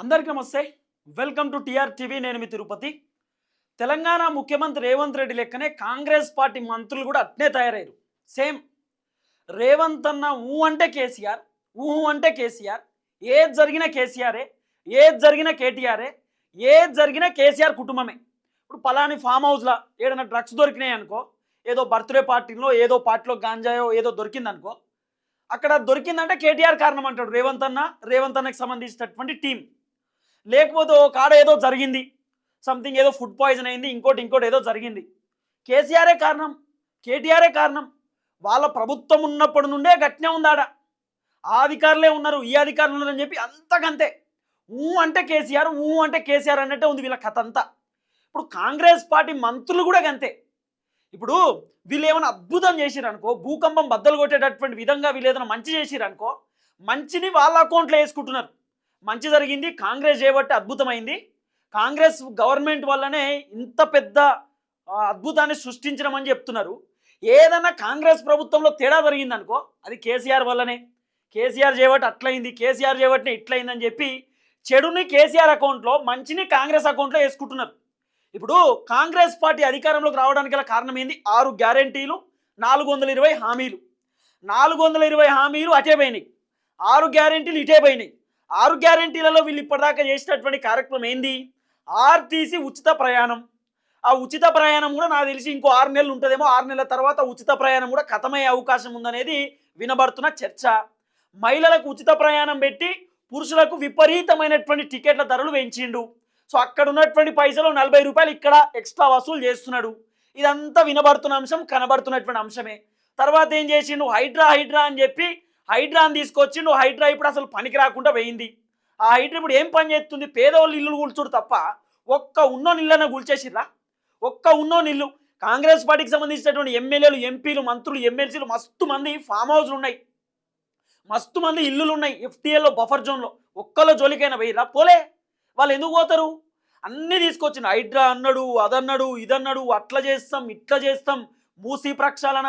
అందరికీ నమస్తే. Welcome to TR TV నేను మీ తిరుపతి. తెలంగాణ ముఖ్యమంత్రి రేవంత్ రెడ్డి లెక్కనే కాంగ్రెస్ పార్టీ మంత్రులు కూడా అట్నే తయారయ్యారు. సేమ్. రేవంత్ అన్న ఊ అంటే కేసీఆర్ ఊహు అంటే కేసీఆర్ ఏది జరిగినా కేసీఆరే ఏది జరిగినా కేటీఆరే ఏది జరిగినా కేసీఆర్ కుటుంబమే. ఇప్పుడు పలాని ఫామ్ హౌస్లో ఏదైనా డ్రగ్స్ దొరికినాయి అనుకో ఏదో బర్త్డే పార్టీలో ఏదో పార్టీలో గాంజాయో ఏదో దొరికిందనుకో అక్కడ దొరికిందంటే కేటీఆర్ కారణం అంటాడు రేవంత్ అన్న రేవంత్ అన్నకి సంబంధించినటువంటి టీం లేకపోతే ఓ కాడ ఏదో జరిగింది. సంథింగ్ ఏదో ఫుడ్ పాయిజన్ అయింది ఇంకోటి ఇంకోటి ఏదో జరిగింది. కేసీఆరే కారణం? కేటీఆరే కారణం? వాళ్ళ ప్రభుత్వం ఉన్నప్పటి నుండే గట్టినే ఉందాడ. ఆ అధికారులే ఉన్నారు ఈ అధికారులు ఉన్నారని చెప్పి అంతకంతే. ఊ అంటే కేసీఆర్ ఊ అంటే కేసీఆర్ అన్నట్టే ఉంది వీళ్ళ కథ అంతా ఇప్పుడు కాంగ్రెస్ పార్టీ మంత్రులు కూడా గంతే. ఇప్పుడు వీళ్ళు ఏమైనా అద్భుతం చేసిరనుకో భూకంపం బద్దలు కొట్టేటటువంటి విధంగా వీళ్ళు ఏదైనా మంచి చేసిరనుకో మంచిని వాళ్ళ అకౌంట్లో వేసుకుంటున్నారు. మంచి జరిగింది కాంగ్రెస్ చేయబట్టి అద్భుతమైంది. కాంగ్రెస్ గవర్నమెంట్ వల్లనే ఇంత పెద్ద అద్భుతాన్ని సృష్టించడం అని చెప్తున్నారు. ఏదన్నా కాంగ్రెస్ ప్రభుత్వంలో తేడా జరిగిందనుకో అది కేసీఆర్ వల్లనే. కేసీఆర్ చేయబట్టి అట్లయింది కేసీఆర్ చేయబట్టినే ఇట్లయిందని చెప్పి చెడుని కేసీఆర్ అకౌంట్లో మంచిని కాంగ్రెస్ అకౌంట్లో వేసుకుంటున్నారు. ఇప్పుడు కాంగ్రెస్ పార్టీ అధికారంలోకి రావడానికి గల కారణం ఏంది? ఆరు గ్యారంటీలు నాలుగు వందల ఇరవై హామీలు. నాలుగు వందల ఇరవై హామీలు అటే పోయినాయి. ఆరు గ్యారంటీలు ఇటే పోయినాయి. ఆరు గ్యారంటీలలో వీళ్ళు ఇప్పటిదాకా చేసినటువంటి కార్యక్రమం ఏంది? ఆర్టీసీ ఉచిత ప్రయాణం. ఆ ఉచిత ప్రయాణం కూడా నాకు తెలిసి ఇంకో ఆరు నెలలు ఉంటుందేమో. ఆరు నెలల తర్వాత ఉచిత ప్రయాణం కూడా ఖతమయ్యే అవకాశం ఉందనేది వినబడుతున్న చర్చ. మహిళలకు ఉచిత ప్రయాణం పెట్టి పురుషులకు విపరీతమైనటువంటి టికెట్ల ధరలు పెంచిండు. సో అక్కడ ఉన్నటువంటి పైసలు నలభై రూపాయలు ఇక్కడ ఎక్స్ట్రా వసూలు చేస్తున్నాడు. ఇదంతా వినబడుతున్న అంశం కనబడుతున్నటువంటి అంశమే. తర్వాత ఏం చేసిండు? హైడ్రా హైడ్రా అని చెప్పి హైడ్రాని నువ్వు హైడ్రా ఇప్పుడు అసలు పనికి రాకుండా పోయింది. ఆ హైడ్రా ఇప్పుడు ఏం పని చేస్తుంది? పేదవాళ్ళు ఇల్లు కూల్చుడు తప్ప ఒక్క ఉన్నో నిల్లన కూల్చేసిర్రా? ఒక్క ఉన్నో నీళ్ళు కాంగ్రెస్ పార్టీకి సంబంధించినటువంటి ఎమ్మెల్యేలు ఎంపీలు మంత్రులు ఎమ్మెల్సీలు మస్తు మంది ఫామ్ హౌస్లు ఉన్నాయి. మస్తు మంది ఇల్లులు ఉన్నాయి ఎఫ్టీఏలో బఫర్ జోన్లో. ఒక్కలో జోలికైనా వేయరా పోలే. వాళ్ళు ఎందుకు పోతారు? అన్నీ తీసుకొచ్చిన హైడ్రా అన్నాడు అదన్నాడు ఇదన్నాడు అట్లా చేస్తాం ఇట్లా చేస్తాం మూసి ప్రక్షాళన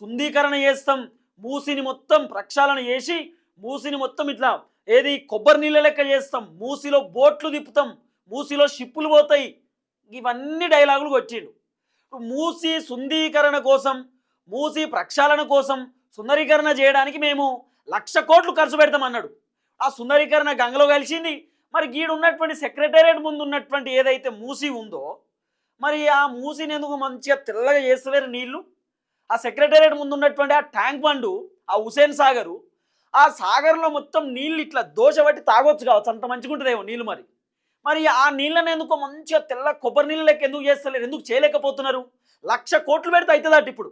శుద్ధీకరణ చేస్తాం మూసిని మొత్తం ప్రక్షాళన చేసి మూసిని మొత్తం ఇట్లా ఏది కొబ్బరి నీళ్ళ లెక్క చేస్తాం. మూసిలో బోట్లు తిప్పుతాం. మూసిలో షిప్పులు పోతాయి. ఇవన్నీ డైలాగులు కొట్టిండు. మూసి సుందీకరణ కోసం మూసి ప్రక్షాళన కోసం సుందరీకరణ చేయడానికి మేము లక్ష కోట్లు ఖర్చు పెడతాం అన్నాడు. ఆ సుందరీకరణ గంగలో కలిసింది. మరి గీడు ఉన్నటువంటి సెక్రటేరియట్ ముందు ఉన్నటువంటి ఏదైతే మూసి ఉందో మరి ఆ మూసిని ఎందుకు మంచిగా తెల్లగా చేస్తలేరు నీళ్ళు ఆ సెక్రటేరియట్ ముందు ఉన్నటువంటి ఆ ట్యాంక్ బండు ఆ హుసేన్ సాగరు ఆ సాగర్లో మొత్తం నీళ్ళు ఇట్లా దోశ పట్టి తాగొచ్చు కావచ్చు. అంత మంచిగుంటుందేమో నీళ్ళు మరి. మరి ఆ నీళ్ళని ఎందుకో మంచిగా తెల్ల కొబ్బరి నీళ్ళ లెక్క ఎందుకు చేస్తలేరు? ఎందుకు చేయలేకపోతున్నారు? లక్ష కోట్లు పెడితే అవుతుందట ఇప్పుడు.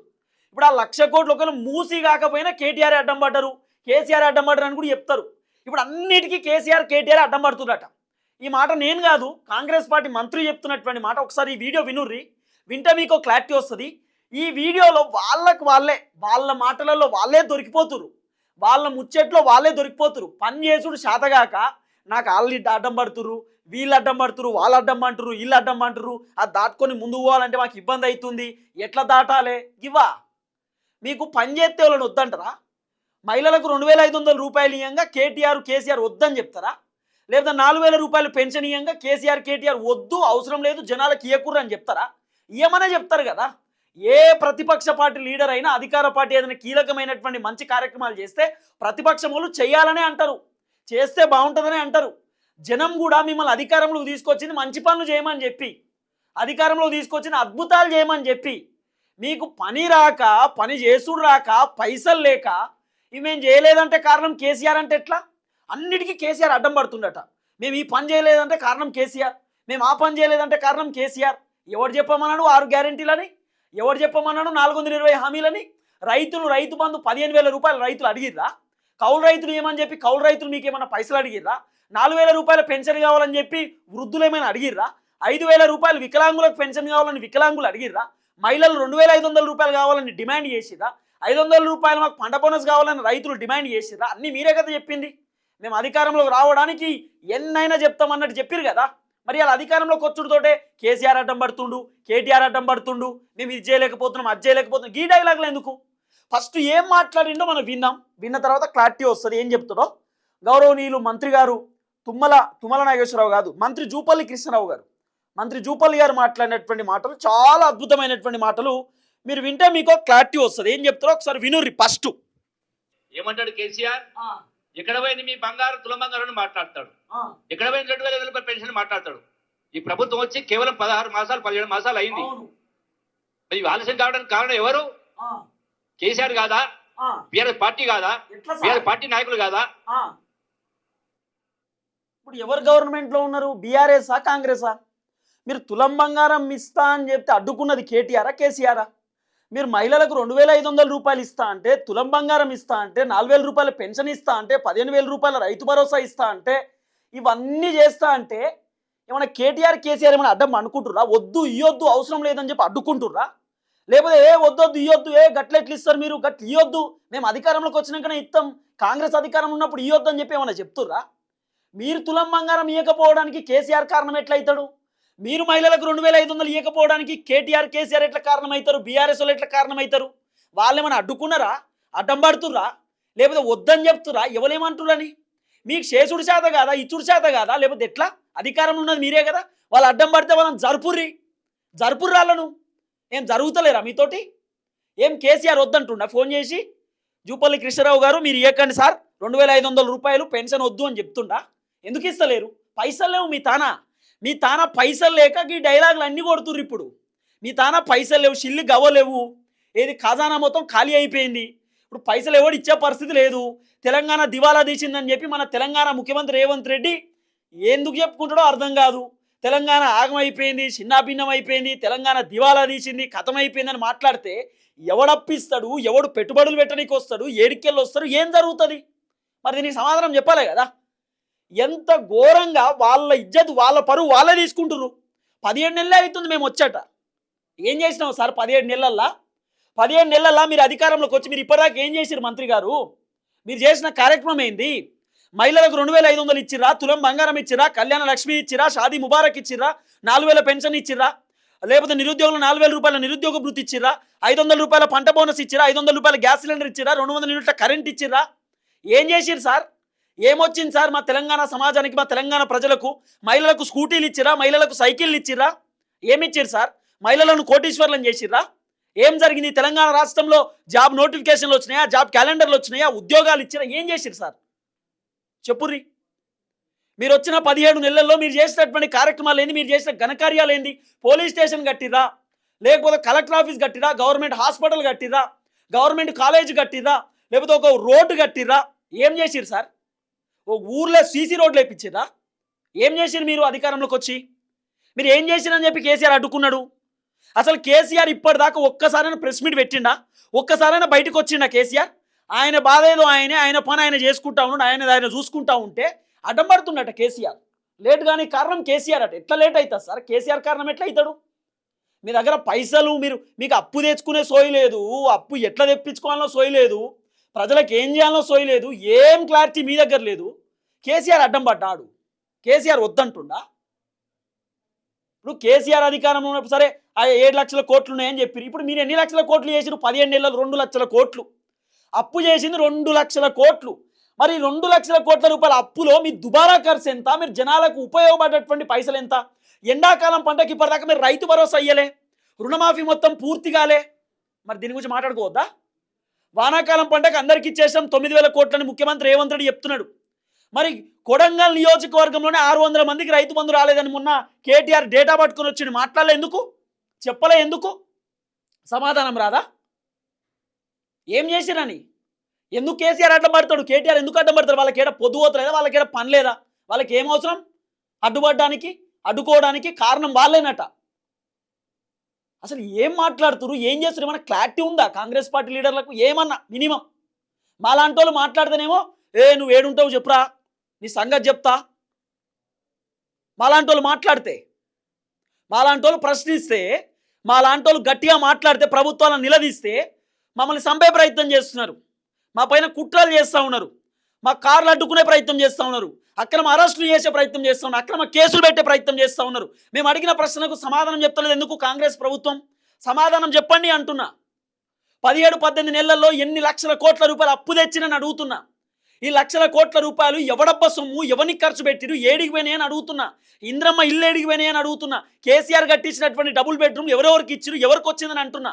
ఇప్పుడు ఆ లక్ష కోట్లు ఒకవేళ మూసి కాకపోయినా కేటీఆర్ అడ్డం పడ్డారు. కేసీఆర్ అడ్డం పడ్డారు అని కూడా చెప్తారు. ఇప్పుడు అన్నిటికీ కేసీఆర్ కేటీఆర్ అడ్డం పడుతున్నారట. ఈ మాట నేను కాదు కాంగ్రెస్ పార్టీ మంత్రి చెప్తున్నటువంటి మాట. ఒకసారి ఈ వీడియో వినుర్రి. వింటే మీకు క్లారిటీ వస్తుంది. ఈ వీడియోలో వాళ్ళకు వాళ్ళే వాళ్ళ మాటలలో వాళ్ళే దొరికిపోతురు. వాళ్ళ ముచ్చట్లో వాళ్ళే దొరికిపోతురు. పని చేసుడు శాతగాక నాకు వాళ్ళు అడ్డం పడుతురు వీళ్ళు అడ్డం పడుతురు వాళ్ళు అడ్డం అంటురు వీళ్ళు అడ్డం అంటురు అది దాటుకొని ముందు పోవాలంటే మాకు ఇబ్బంది అవుతుంది ఎట్లా దాటాలే? ఇవ్వా. మీకు పని చేస్తే వాళ్ళని వద్దంటారా? మహిళలకు రెండు వేల ఐదు వందల రూపాయలు ఇయ్యంగా కేటీఆర్ కేసీఆర్ వద్దని చెప్తారా? లేదా నాలుగు వేల రూపాయలు పెన్షన్ ఇయ్యంగా కేసీఆర్ కేటీఆర్ వద్దు అవసరం లేదు జనాలకు ఇయ్యకూడదు అని చెప్తారా? ఇయ్యమనే చెప్తారు కదా. ఏ ప్రతిపక్ష పార్టీ లీడర్ అయినా అధికార పార్టీ ఏదైనా కీలకమైనటువంటి మంచి కార్యక్రమాలు చేస్తే ప్రతిపక్షం వాళ్ళు చేయాలనే అంటారు. చేస్తే బాగుంటుందనే అంటారు. జనం కూడా మిమ్మల్ని అధికారంలో తీసుకొచ్చింది మంచి పనులు చేయమని చెప్పి అధికారంలో తీసుకొచ్చిన అద్భుతాలు చేయమని చెప్పి మీకు పని రాక పని చేసుడు రాక పైసలు లేక ఇవి మేము చేయలేదంటే కారణం కేసీఆర్ అంటే ఎట్లా? అన్నిటికీ కేసీఆర్ అడ్డం పడుతుండట మేము ఈ పని చేయలేదంటే కారణం కేసీఆర్. మేము ఆ పని చేయలేదంటే కారణం కేసీఆర్. ఎవరు చెప్పమన్నాడు? ఆరు గ్యారెంటీలని ఎవరు చెప్పమన్నాడు? నాలుగు వందల ఇరవై హామీలని? రైతులు రైతు బంధు పదిహేను వేల రూపాయలు రైతులు అడిగిర్రా? కౌలు రైతులు ఏమని చెప్పి కౌలు రైతులు మీకు ఏమైనా పైసలు అడిగిర్రా? నాలుగు వేల రూపాయల పెన్షన్ కావాలని చెప్పి వృద్ధులు ఏమైనా అడిగిర్రా? ఐదు వేల రూపాయలు వికలాంగులకు పెన్షన్ కావాలని వికలాంగులు అడిగిర్రా? మహిళలు రెండు వేల ఐదు వందల రూపాయలు కావాలని డిమాండ్ చేసిరా ఐదు వందల రూపాయలు మాకు పంట బోనస్ కావాలని రైతులు డిమాండ్ చేసిరా అన్నీ మీరే కదా చెప్పింది. మేము అధికారంలోకి రావడానికి ఎన్నైనా చెప్తామన్నట్టు చెప్పిరు కదా. మరి అలా అధికారంలోకి వచ్చుడుతోటే కేసీఆర్ అడ్డం పడుతుండు కేటీఆర్ అడ్డం పడుతుండు మేము ఇది చేయలేకపోతున్నాం అది చేయలేకపోతున్నాం. ఈ డైలాగులు ఎందుకు? ఫస్ట్ ఏం మాట్లాడిండో మనం విన్నాం. విన్న తర్వాత క్లారిటీ వస్తుంది. ఏం చెప్తాడో గౌరవనీయులు మంత్రి గారు తుమ్మల తుమ్మల నాగేశ్వరరావు కాదు మంత్రి జూపల్లి కృష్ణరావు గారు. మంత్రి జూపల్లి గారు మాట్లాడినటువంటి మాటలు చాలా అద్భుతమైనటువంటి మాటలు. మీరు వింటే మీకు క్లారిటీ వస్తుంది. ఏం చెప్తారో ఒకసారి వినుర్రి ఫస్ట్ ఏమంటాడు కేసీఆర్? ఎక్కడ పోయింది మీ బంగారు తుల బంగారు అని మాట్లాడతాడు. ఎక్కడ పోయింది రెండు వేల ఐదు రూపాయల పెన్షన్ మాట్లాడతాడు. ఈ ప్రభుత్వం వచ్చి కేవలం పదహారు మాసాలు పదిహేడు మాసాలు అయింది. మరి ఇవి ఆలస్యం కావడానికి కారణం ఎవరు? కేసీఆర్ కాదా? బీఆర్ఎస్ పార్టీ కాదా? బీఆర్ఎస్ పార్టీ నాయకులు కాదా. ఇప్పుడు ఎవరు గవర్నమెంట్లో ఉన్నారు? బీఆర్ఎస్ఆ కాంగ్రెసా మీరు తులం బంగారం ఇస్తా అని చెప్తే అడ్డుకున్నది కేటీఆరా కేసీఆరా? మీరు మహిళలకు రెండు వేల ఐదు వందల రూపాయలు ఇస్తా అంటే తులం బంగారం ఇస్తా అంటే నాలుగు వేల రూపాయల పెన్షన్ ఇస్తా అంటే పదిహేను వేల రూపాయల రైతు భరోసా ఇస్తా అంటే ఇవన్నీ చేస్తా అంటే ఏమైనా కేటీఆర్ కేసీఆర్ ఏమైనా అడ్డం అనుకుంటుర్రా? వద్దు ఇయ్యొద్దు అవసరం లేదని చెప్పి అడ్డుకుంటుర్రా? లేకపోతే ఏ వద్దొద్దు ఇయ్యొద్దు ఏ గట్ల ఎట్లా ఇస్తారు మీరు? గట్ల ఇయ్యొద్దు. మేము అధికారంలోకి వచ్చినాకనే ఇస్తాం కాంగ్రెస్ అధికారం ఉన్నప్పుడు ఇయ్యొద్దు అని చెప్పి ఏమైనా చెప్తుర్రా? మీరు తులం బంగారం ఇవ్వకపోవడానికి కేసీఆర్ కారణం ఎట్లయితాడు? మీరు మహిళలకు రెండు వేల ఐదు వందలు ఇవ్వకపోవడానికి కేటీఆర్ కేసీఆర్ ఎట్లా కారణమవుతారు బీఆర్ఎస్ వాళ్ళు ఎట్లా కారణమవుతారు వాళ్ళు ఏమైనా అడ్డుకున్నారా? అడ్డం పడుతుర్రా? లేకపోతే వద్దని చెప్తురా ఎవరేమంటురని మీకు శేషుడు చేత కాదా? ఇచ్చుడు చేత కాదా? లేకపోతే ఎట్లా? అధికారం ఉన్నది మీరే కదా? వాళ్ళు అడ్డం పడితే వాళ్ళని జరుపుర్రి. జరుపుర్రి వాళ్ళను. ఏం జరుగుతలేరా మీతోటి? ఏం కేసీఆర్ వద్దంటుండ? ఫోన్ చేసి జూపల్లి కృష్ణరావు గారు మీరు ఇవ్వకండి సార్. రెండు వేల ఐదు వందల రూపాయలు పెన్షన్ వద్దు అని చెప్తుండా? ఎందుకు ఇస్తలేరు? పైసలు లేవు మీ తానా? మీ తాన పైసలు లేక ఈ డైలాగులు అన్నీ కొడుతుర్రు ఇప్పుడు. మీ తాన పైసలు లేవు షిల్లు గవ్వలేవు ఏది ఖజానా మొత్తం ఖాళీ అయిపోయింది. ఇప్పుడు పైసలు ఎవడు ఇచ్చే పరిస్థితి లేదు. తెలంగాణ దివాలా తీసిందని చెప్పి మన తెలంగాణ ముఖ్యమంత్రి రేవంత్ రెడ్డి ఎందుకు చెప్పుకుంటాడో అర్థం కాదు. తెలంగాణ ఆగమైపోయింది చిన్నాభిన్నం అయిపోయింది తెలంగాణ దివాలా తీసింది అయిపోయిందని మాట్లాడితే ఎవడప్పిస్తాడు ఎవడు పెట్టుబడులు పెట్టడానికి వస్తాడు ఏడికెళ్ళి వస్తాడు ఏం జరుగుతుంది? మరి దీనికి సమాధానం చెప్పాలి కదా. ఎంత ఘోరంగా వాళ్ళ ఇజ్జత్ వాళ్ళ పరువు వాళ్ళే తీసుకుంటుర్రు. పదిహేడు నెలలే అవుతుంది మేము వచ్చాట. ఏం చేసినాం సార్ పదిహేడు నెలల్లో? పదిహేడు నెలల్లో మీరు అధికారంలోకి వచ్చి మీరు ఇప్పటిదాకా ఏం చేసిరు మంత్రి గారు? మీరు చేసిన కార్యక్రమం ఏంది? మహిళలకు రెండు వేల ఐదు వందలు ఇచ్చిరా తులం బంగారం ఇచ్చిరా కళ్యాణ లక్ష్మి ఇచ్చిరా షాదీ ముబారక్ ఇచ్చిరా నాలుగు వేల పెన్షన్ ఇచ్చిరా లేకపోతే నిరుద్యోగులు నాలుగు వేల రూపాయల నిరుద్యోగ భృతి ఇచ్చిరా ఐదు వందల రూపాయల పంట బోనస్ ఇచ్చిరా ఐదు వందల రూపాయల గ్యాస్ సిలిండర్ ఇచ్చిరా రెండు వందల యూనిట్ల కరెంట్ ఇచ్చిరా ఏం చేసిరు సార్? ఏమొచ్చింది సార్ మా తెలంగాణ సమాజానికి మా తెలంగాణ ప్రజలకు? మహిళలకు స్కూటీలు ఇచ్చిరా మహిళలకు సైకిళ్ళు ఇచ్చిరా ఏమిచ్చారు సార్? మహిళలను కోటీశ్వర్లను చేసిర్రా? ఏం జరిగింది? తెలంగాణ రాష్ట్రంలో జాబ్ నోటిఫికేషన్లు వచ్చినాయా? జాబ్ క్యాలెండర్లు వచ్చినాయా? ఉద్యోగాలు ఇచ్చిరా ఏం చేసిరు సార్? చెప్పుర్రి. మీరు వచ్చిన పదిహేడు నెలల్లో మీరు చేసినటువంటి కార్యక్రమాలు ఏంది? మీరు చేసిన ఘనకార్యాలు ఏంది? పోలీస్ స్టేషన్ కట్టిరా లేకపోతే కలెక్టర్ ఆఫీస్ కట్టిరా గవర్నమెంట్ హాస్పిటల్ కట్టిరా గవర్నమెంట్ కాలేజ్ కట్టిరా లేకపోతే ఒక రోడ్డు కట్టిరా ఏం చేసిరు సార్? ఓ ఊర్లో సీసీ రోడ్లు వేయించారా ఏం చేసిరు మీరు అధికారంలోకి వచ్చి? మీరు ఏం చేసిరని చెప్పి కేసీఆర్ అడ్డుకున్నాడు. అసలు కేసీఆర్ ఇప్పటిదాకా ఒక్కసారైనా ప్రెస్ మీట్ పెట్టిండా? ఒక్కసారైనా బయటకు వచ్చిండా కేసీఆర్? ఆయన బాధ ఏదో ఆయనే ఆయన పని ఆయన చేసుకుంటా ఉన్నాడు ఆయన ఆయన చూసుకుంటా ఉంటే అడ్డం పడుతుండట కేసీఆర్. లేట్ కానీ కారణం కేసీఆర్ అట. ఎట్లా లేట్ అవుతుంది సార్? కేసీఆర్ కారణం ఎట్లా అవుతాడు? మీ దగ్గర పైసలు మీరు మీకు అప్పు తెచ్చుకునే సోయి లేదు. అప్పు ఎట్లా తెప్పించుకోవాలో సోయి లేదు. ప్రజలకు ఏం చేయాలో సోయలేదు ఏం క్లారిటీ మీ దగ్గర లేదు. కేసీఆర్ అడ్డం పడ్డాడు. కేసీఆర్ వద్దంటుండా? ఇప్పుడు కేసీఆర్ అధికారంలో ఉన్నప్పుడు సరే ఆ ఏడు లక్షల కోట్లు ఉన్నాయని చెప్పారు ఇప్పుడు మీరు ఎన్ని లక్షల కోట్లు చేసిరు పదిహేను నెలలు రెండు లక్షల కోట్లు. అప్పు చేసింది రెండు లక్షల కోట్లు. మరి రెండు లక్షల కోట్ల రూపాయల అప్పులో మీ దుబారా ఖర్చు ఎంత? మీరు జనాలకు ఉపయోగపడేటువంటి పైసలు ఎంత? ఎండాకాలం పంటకి ఇప్పటిదాకా మీరు రైతు భరోసా అయ్యలే రుణమాఫీ మొత్తం పూర్తి కాలే. మరి దీని గురించి మాట్లాడుకోవద్దా? వానాకాలం పంటకు అందరికీ ఇచ్చేసాం తొమ్మిది వేల కోట్లని ముఖ్యమంత్రి రేవంత్ రెడ్డి చెప్తున్నాడు. మరి కొడంగల్ నియోజకవర్గంలోనే ఆరు వందల మందికి రైతు బంధు రాలేదని మొన్న కేటీఆర్ డేటా పట్టుకొని వచ్చిండు. మాట్లాడలే ఎందుకు? చెప్పలే ఎందుకు? సమాధానం రాదా? ఏం చేసిరని ఎందుకు కేసీఆర్ అడ్డం పడతాడు? కేటీఆర్ ఎందుకు అడ్డం పడతాడు? వాళ్ళకి ఏడ పొద్దు పోతలేదా? వాళ్ళకి పని లేదా? వాళ్ళకి ఏం అవసరం? అడ్డుపడడానికి అడ్డుకోవడానికి కారణం వాళ్ళేనట. అసలు ఏం మాట్లాడుతురు? ఏం చేస్తారు ఏమన్నా క్లారిటీ ఉందా? కాంగ్రెస్ పార్టీ లీడర్లకు ఏమన్నా మినిమం? మాలాంటి వాళ్ళు మాట్లాడితేనేమో ఏ నువ్వు ఏడుంటావు చెప్పురా నీ సంగతి చెప్తా. మాలాంటి వాళ్ళు మాట్లాడితే మాలాంటి వాళ్ళు ప్రశ్నిస్తే మాలాంటి వాళ్ళు గట్టిగా మాట్లాడితే ప్రభుత్వాలను నిలదీస్తే మమ్మల్ని చంపే ప్రయత్నం చేస్తున్నారు. మా పైన కుట్రలు చేస్తూ ఉన్నారు. మా కార్లు అడ్డుకునే ప్రయత్నం చేస్తూ ఉన్నారు. అక్రమ అరెస్టులు చేసే ప్రయత్నం చేస్తూ ఉన్నారు. అక్రమ కేసులు పెట్టే ప్రయత్నం చేస్తూ ఉన్నారు. మేము అడిగిన ప్రశ్నకు సమాధానం చెప్తలేదు ఎందుకు కాంగ్రెస్ ప్రభుత్వం? సమాధానం చెప్పండి అంటున్నా. పదిహేడు పద్దెనిమిది నెలల్లో ఎన్ని లక్షల కోట్ల రూపాయలు అప్పు తెచ్చినని అడుగుతున్నా. ఈ లక్షల కోట్ల రూపాయలు ఎవడబ్బ సొమ్ము? ఎవరికి ఖర్చు పెట్టిరు? ఏడికి పోయినాయి అని అడుగుతున్నా. ఇంద్రమ్మ ఇల్లు ఏడికి పోయినాయి అని అడుగుతున్నా. కేసీఆర్ కట్టించినటువంటి డబుల్ బెడ్రూమ్ ఎవరెవరికి ఇచ్చిరు? ఎవరికి వచ్చిందని అంటున్నా.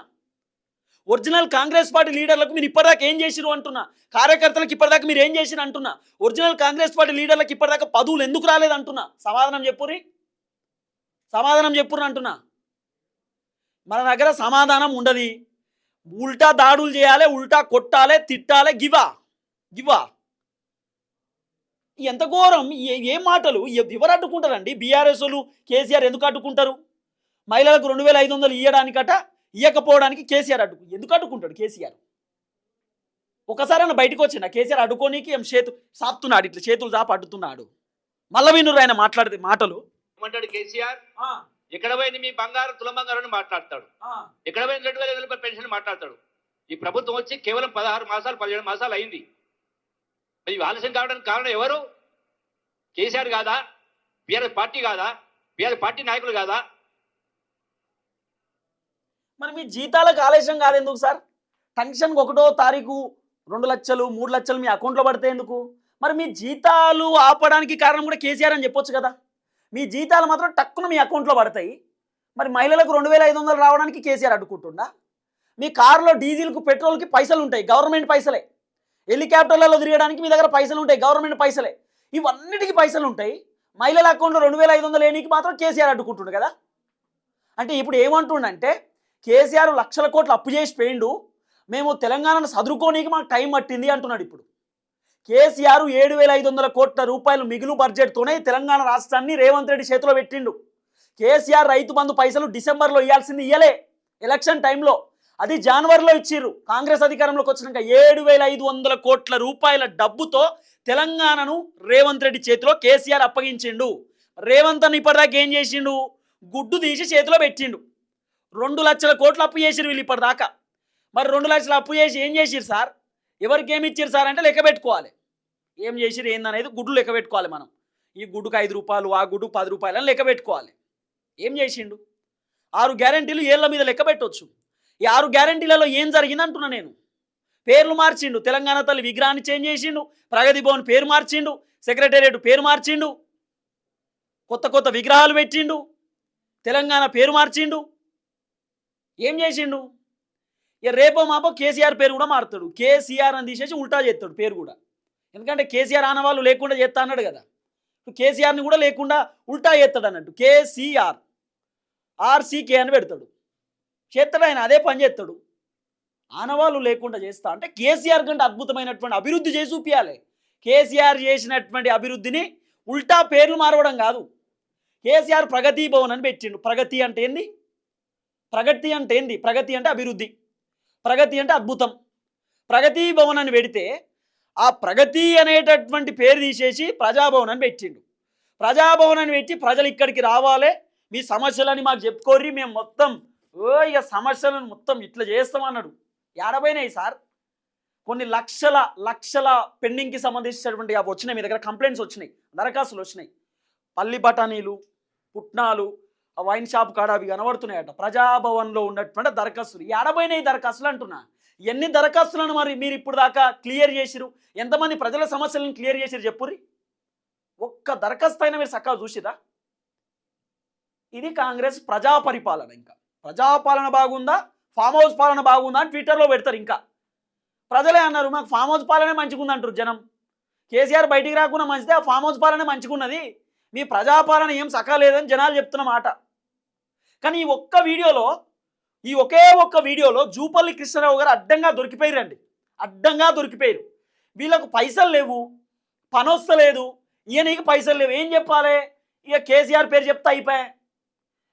ఒరిజినల్ కాంగ్రెస్ పార్టీ లీడర్లకు మీరు ఇప్పటిదాకా ఏం చేసిరు అంటున్నా? కార్యకర్తలకు ఇప్పటిదాకా మీరు ఏం చేసిరు అంటున్నా? ఒరిజినల్ కాంగ్రెస్ పార్టీ లీడర్లకు ఇప్పటిదాకా పదవులు ఎందుకు రాలేదు అంటున్నా? సమాధానం చెప్పుర్రి. సమాధానం చెప్పుర్రి అంటున్నా. మన దగ్గర సమాధానం ఉండదు. ఉల్టా దాడులు చేయాలి ఉల్టా కొట్టాలి తిట్టాలి గివా గివా ఎంత ఘోరం. ఏ- ఏం మాటలు? ఎవరు అడ్డుకుంటారండి? బీఆర్ఎస్ వాళ్ళు కేసీఆర్ ఎందుకు అడ్డుకుంటారు? మహిళలకు రెండు వేల ఐదు వందలు ఇవ్వడానికట ఇవ్వకపోవడానికి కేసీఆర్ అడ్డు ఎందుకు అడ్డుకుంటాడు కేసీఆర్? ఒకసారి ఆయన బయటకు వచ్చిండ? కేసీఆర్ అడ్డుకోనికి ఏం చేతు సాపుతున్నాడు ఇట్లా చేతులు చాప అడ్డుతున్నాడు. మళ్ళా వినురు ఆయన మాట్లాడితే మాటలు. ఏమంటాడు కేసీఆర్? ఎక్కడ పోయింది మీ బంగారు తులం బంగారం అని మాట్లాడతాడు ఎక్కడ పోయింది రెండు వేల ఐదు వందల పెన్షన్ మాట్లాడతాడు. ఈ ప్రభుత్వం వచ్చి కేవలం పదహారు మాసాలు పదిహేడు మాసాలు అయింది. మరి ఆలస్యం కావడానికి కారణం ఎవరు? కేసీఆర్ కాదా? బీఆర్ఎస్ పార్టీ కాదా? బీఆర్ఎస్ పార్టీ నాయకులు కాదా? మరి మీ జీతాలకు ఆలస్యం కాదు ఎందుకు సార్? టెన్షన్కి ఒకటో తారీఖు రెండు లక్షలు మూడు లక్షలు మీ అకౌంట్లో పడితే ఎందుకు? మరి మీ జీతాలు ఆపడానికి కారణం కూడా కేసీఆర్ అని చెప్పొచ్చు కదా. మీ జీతాలు మాత్రం టక్కున మీ అకౌంట్లో పడతాయి. మరి మహిళలకు రెండు వేల ఐదు వందలు రావడానికి కేసీఆర్ అడ్డుకుంటుండా? మీ కారులో డీజిల్కు పెట్రోల్కి పైసలు ఉంటాయి గవర్నమెంట్ పైసలే. హెలికాప్టర్లలో తిరగడానికి మీ దగ్గర పైసలు ఉంటాయి గవర్నమెంట్ పైసలే. ఇవన్నిటికీ పైసలు ఉంటాయి. మహిళల అకౌంట్లో రెండు వేల ఐదు వందలు లేనికి మాత్రం కేసీఆర్ అడ్డుకుంటుండు కదా. అంటే ఇప్పుడు ఏమంటుండంటే కేసీఆర్ లక్షల కోట్లు అప్పు చేసి పోయిండు. మేము తెలంగాణను చదువుకోనీకి మాకు టైం పట్టింది అంటున్నాడు ఇప్పుడు. కేసీఆర్ ఏడు వేల ఐదు వందల కోట్ల రూపాయలు మిగులు బడ్జెట్తోనే తెలంగాణ రాష్ట్రాన్ని రేవంత్ రెడ్డి చేతిలో పెట్టిండు. కేసీఆర్ రైతు బంధు పైసలు డిసెంబర్లో ఇవ్వాల్సింది ఇయ్యలే. ఎలక్షన్ టైంలో. అది జనవరిలో ఇచ్చిర్రు. కాంగ్రెస్ అధికారంలోకి వచ్చినాక ఏడు వేల ఐదు వందల కోట్ల రూపాయల డబ్బుతో తెలంగాణను రేవంత్ రెడ్డి చేతిలో కేసీఆర్ అప్పగించిండు. రేవంత్ అని ఇప్పటిదాకా ఏం చేసిండు? గుడ్డు తీసి చేతిలో పెట్టిండు. రెండు లక్షల కోట్లు అప్పు చేసిరు వీళ్ళు ఇప్పటిదాకా. మరి రెండు లక్షల అప్పు చేసి ఏం చేసిరు సార్? ఎవరికి ఏమి ఇచ్చారు సార్ అంటే లెక్క పెట్టుకోవాలి. ఏం చేసిరు ఏందనేది గుడ్డు లెక్క పెట్టుకోవాలి మనం. ఈ గుడ్డుకు ఐదు రూపాయలు ఆ గుడ్డు పది రూపాయలు అని లెక్క పెట్టుకోవాలి. ఏం చేసిండు? ఆరు గ్యారంటీలు ఏళ్ళ మీద లెక్క పెట్టవచ్చు ఈ ఆరు గ్యారంటీలలో ఏం జరిగింది అంటున్నా నేను. పేర్లు మార్చిండు. తెలంగాణ తల్లి విగ్రహాన్ని చేంజ్ చేసిండు. ప్రగతి భవన్ పేరు మార్చిండు. సెక్రటేరియట్ పేరు మార్చిండు. కొత్త కొత్త విగ్రహాలు పెట్టిండు. తెలంగాణ పేరు మార్చిండు. ఏం చేసిండు? ఇక రేపో మాపో కేసీఆర్ పేరు కూడా మారుతాడు. కేసీఆర్ అని తీసేసి ఉల్టా చేస్తాడు పేరు కూడా. ఎందుకంటే కేసీఆర్ ఆనవాళ్ళు లేకుండా చేస్తా అన్నాడు కదా. కేసీఆర్ని కూడా లేకుండా ఉల్టా చేస్తాడు అన్నట్టు. కేసీఆర్ ఆర్సీకే అని పెడతాడు. చేస్తాడు ఆయన అదే పని చేస్తాడు. ఆనవాళ్ళు లేకుండా చేస్తా అంటే కేసీఆర్ కంటే అద్భుతమైనటువంటి అభివృద్ధి చేసి చూపించాలి కేసీఆర్ చేసినటువంటి అభివృద్ధిని ఉల్టా పేర్లు మారవడం కాదు. కేసీఆర్ ప్రగతి భవన్ అని పెట్టిండు. ప్రగతి అంటే ఏంది? ప్రగతి అంటే ఏంది? ప్రగతి అంటే అభివృద్ధి. ప్రగతి అంటే అద్భుతం. ప్రగతి భవన్ అని పెడితే ఆ ప్రగతి అనేటటువంటి పేరు తీసేసి ప్రజాభవన్ అని పెట్టిండు. ప్రజాభవన్ అని పెట్టి ప్రజలు ఇక్కడికి రావాలి. మీ సమస్యలని మాకు చెప్పుకోర్రి. మేము మొత్తం ఓ ఇక సమస్యలను మొత్తం ఇట్లా చేస్తామన్నాడు ఏడబైనాయి సార్? కొన్ని లక్షల లక్షల పెండింగ్కి సంబంధించినటువంటి అవి వచ్చినాయి. మీ దగ్గర కంప్లైంట్స్ వచ్చినాయి. దరఖాస్తులు వచ్చినాయి. పల్లి బఠానీలు పుట్నాలు వైన్ షాప్ కాడ అవి కనబడుతున్నాయట. ప్రజాభవన్లో ఉన్నటువంటి దరఖాస్తులు. ఏడబోయినాయి దరఖాస్తులు అంటున్నా. ఎన్ని దరఖాస్తులను మరి మీరు ఇప్పుడు దాకా క్లియర్ చేసిరు ఎంతమంది ప్రజల సమస్యలను క్లియర్ చేసిరు చెప్పుర్రి? ఒక్క దరఖాస్తు అయినా మీరు చక్కగా చూసిరా ఇది కాంగ్రెస్ ప్రజా పరిపాలన ఇంకా. ప్రజాపాలన బాగుందా? ఫామ్ హౌస్ పాలన బాగుందా అని ట్విట్టర్లో పెడతారు ఇంకా. ప్రజలే అన్నారు మాకు ఫామ్ హౌస్ పాలనే మంచిగుంది అంటారు జనం. కేసీఆర్ బయటికి రాకుండా మంచిదే ఆ ఫామ్ హౌస్ పాలనే మంచిగున్నది. మీ ప్రజాపాలన ఏం సకాలేదని జనాలు చెప్తున్న మాట. కానీ ఈ ఒక్క వీడియోలో ఈ ఒకే ఒక్క వీడియోలో జూపల్లి కృష్ణారావు గారు అడ్డంగా దొరికిపోయారండి అడ్డంగా దొరికిపోయారు వీళ్ళకు పైసలు లేవు పని వస్తలేదు ఈయనకి పైసలు లేవు. ఏం చెప్పాలి? ఇక కేసీఆర్ పేరు చెప్తే అయిపోయా.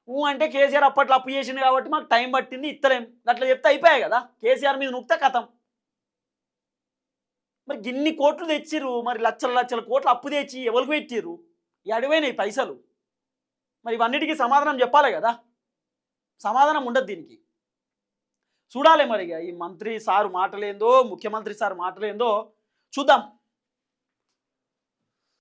ఊ అంటే కేసీఆర్ అప్పట్లో అప్పు చేసింది కాబట్టి మాకు టైం పట్టింది ఇత్తలేం. అట్లా చెప్తే అయిపోయాయి కదా? కేసీఆర్ మీద నొక్కితే కథం. మరి గిన్ని కోట్లు తెచ్చిర్రు మరి లక్షల లక్షల కోట్లు అప్పు తెచ్చి ఎవరికి పెట్టిర్రు? ఈ అడివైనాయి పైసలు. మరి ఇవన్నిటికీ సమాధానం చెప్పాలి కదా? సమాధానం ఉండదు దీనికి. చూడాలి మరి ఇక ఈ మంత్రి సారు మాటలేందో ముఖ్యమంత్రి సార్ మాటలేందో చూద్దాం.